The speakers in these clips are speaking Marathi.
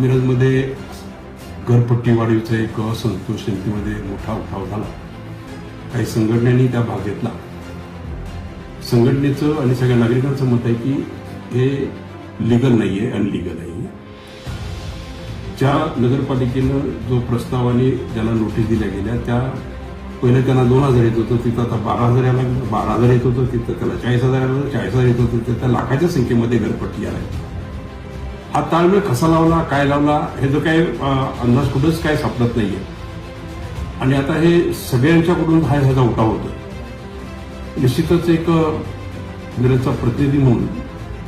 मिरजमध्ये घरपट्टी वाढीचा एक असंतोष जनतेमध्ये मोठा उठाव झाला. काही संघटनांनी त्या भाग घेतला. संघटनेचं आणि सगळ्या नागरिकांचं मत आहे की हे लिगल नाहीये अनलिगल आहे ज्या नगरपालिकेनं जो प्रस्ताव आणि ज्याला नोटीस दिल्या गेल्या त्या पहिले त्यांना दोन हजार येत होतं तिथं आता बारा हजार यायला लागलं. बारा हजार येत होतं तिथं त्याला चाळीस हजार आलं चाळीस हजार येत होतं तिथं त्या लाखाच्या संख्येमध्ये घरपट्टी आल्या हा ताळमेळ कसा लावला काय लावला हे जो काही अंदाज कुठंच काय सापडत नाहीये. आणि आता हे सगळ्यांच्याकडून हा ह्याचा उठाव होतो निश्चितच एक अं, मिरजचा प्रतिनिधी म्हणून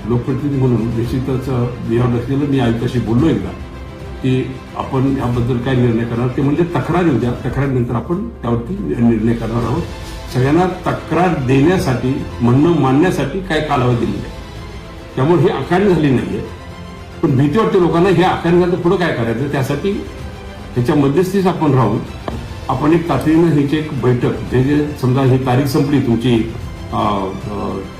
लोकप्रतिनिधी म्हणून निश्चितच बिहार मी असलेलं मी आयुक्ताशी बोललो एकदा की आपण याबद्दल काय निर्णय करणार? ते म्हणजे तक्रार येऊ द्या. तक्रारीनंतर आपण त्यावरती निर्णय करणार आहोत. सगळ्यांना तक्रार देण्यासाठी म्हणणं मानण्यासाठी काय कालावधी दिलेला आहे त्यामुळे ही आकारणी झाली नाहीये. पण भीती वाटते लोकांना हे आकारण्याचं पुढे काय करायचं? त्यासाठी ह्याच्या मध्यस्थीच आपण राहून आपण एक तातडीनं ह्याची एक बैठक जे जे समजा ही तारीख संपली तुमची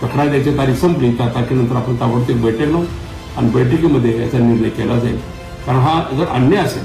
तक्रार द्यायची तारीख संपली त्या तारखेनंतर आपण ताबडतोब बैठक लावू आणि बैठकीमध्ये याचा निर्णय केला जाईल. कारण हा जर अन्याय असेल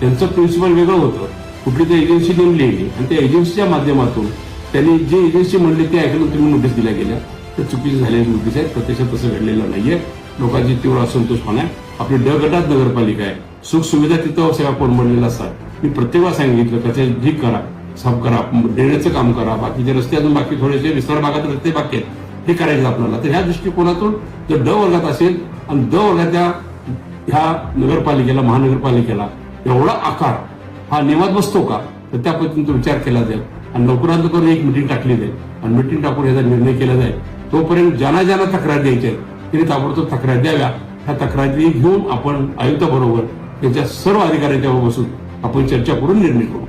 त्यांचं प्रिन्सिपल वेगळं होतं कुठली तरी एजन्सी नेमली गेली आणि त्या एजन्सीच्या माध्यमातून त्यांनी जे एजन्सी म्हणली ते ऐकून तुम्ही नोटीस दिल्या गेल्या. तर चुकीची झालेली नोटीस आहेत प्रत्यक्षात तसं घडलेलं नाहीये. लोकांची तीव्र असंतोष होणार. आपली ड गटात नगरपालिका आहे. सुख सुविधा तिथं सेवा कोण बनलेल्या असतात? मी प्रत्येकाला सांगितलं त्याचे ढीक करा साफ करा देण्याचं काम करा बाकीचे रस्ते अजून बाकी थोडेसे विस्तार भागात रस्ते बाकी आहेत. हे करायचं आपल्याला. तर ह्या दृष्टिकोनातून जर ड वर्गात असेल आणि ड वर्गाच्या ह्या नगरपालिकेला महानगरपालिकेला एवढा आकार हा नियमात बसतो का? तर त्या पद्धतीने विचार केला जाईल. आणि लवकरात लवकर एक मिटिंग टाकली जाईल. आणि मिटिंग टाकून याचा निर्णय केला जाईल. तोपर्यंत ज्यांना ज्यांना तक्रार द्यायची आहे तिने ताबडतोब तक्रार द्याव्या. ह्या तक्रारी घेऊन आपण आयुक्ताबरोबर त्यांच्या सर्व अधिकाऱ्यांच्या बसून आपण चर्चा करून निर्णय करू.